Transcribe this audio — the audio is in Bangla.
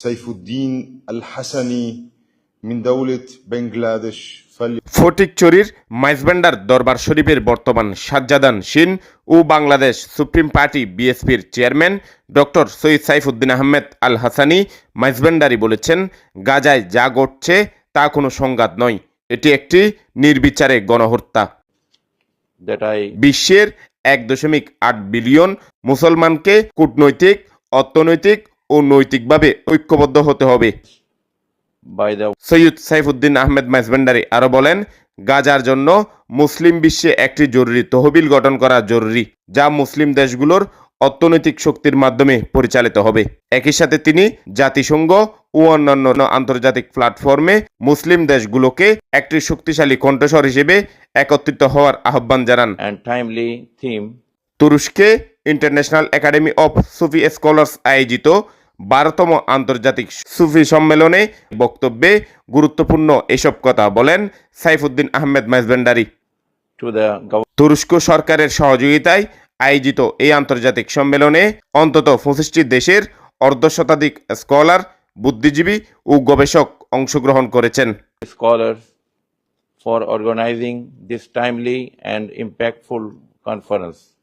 সাইফুদ্দিন الحسني من دولة بنغلاديش ফটিক ফটিকচুরির মাইজবান্ডার দরবার শরীফের বর্তমান সাজ্জাদান সিন ও বাংলাদেশ সুপ্রিম পার্টি বিএসপির চেয়ারম্যান ডক্টর সৈয়দ সাইফুদ্দিন আহমেদ আল হাসানি মাইজবান্ডারি বলেছেন গাজায় যা ঘটছে তা কোনো সংঘাত নয়। এটি একটি নির্বিচারে গণহত্যা। বিশ্বের এক দশমিক আট বিলিয়ন মুসলমানকে কূটনৈতিক অর্থনৈতিক ও নৈতিকভাবে ঐক্যবদ্ধ হতে হবে। সৈয়দ সাইফুদ্দিন আহমেদ মাইজভান্ডারি আরও বলেন গাজার জন্য মুসলিম বিশ্বে একটি জরুরি তহবিল গঠন করা জরুরি যা মুসলিম দেশগুলোর অর্থনৈতিক শক্তির মাধ্যমে পরিচালিত হবে। একই সাথে তিনি জাতিসংঘ ও অন্যান্য আন্তর্জাতিক প্ল্যাটফর্মে মুসলিম দেশগুলোকে একটি শক্তিশালী কণ্ঠস্বর হিসেবে একত্রিত হওয়ার আহ্বান জানান। তুরস্কে International Academy of Sufi Scholars আয়োজিত বারোতম আন্তর্জাতিক সুফি সম্মেলনে বক্তব্যে গুরুত্বপূর্ণ এসব কথা বলেন সাইফুদ্দিন আহমেদ government তুরস্ক সরকারের সহযোগিতায় আয়োজিত এই আন্তর্জাতিক সম্মেলনে অন্তত পঁচিশটি দেশের অর্ধশতাধিক স্কলার বুদ্ধিজীবী ও গবেষক অংশগ্রহণ করেছেন scholars for organizing this timely and impactful conference.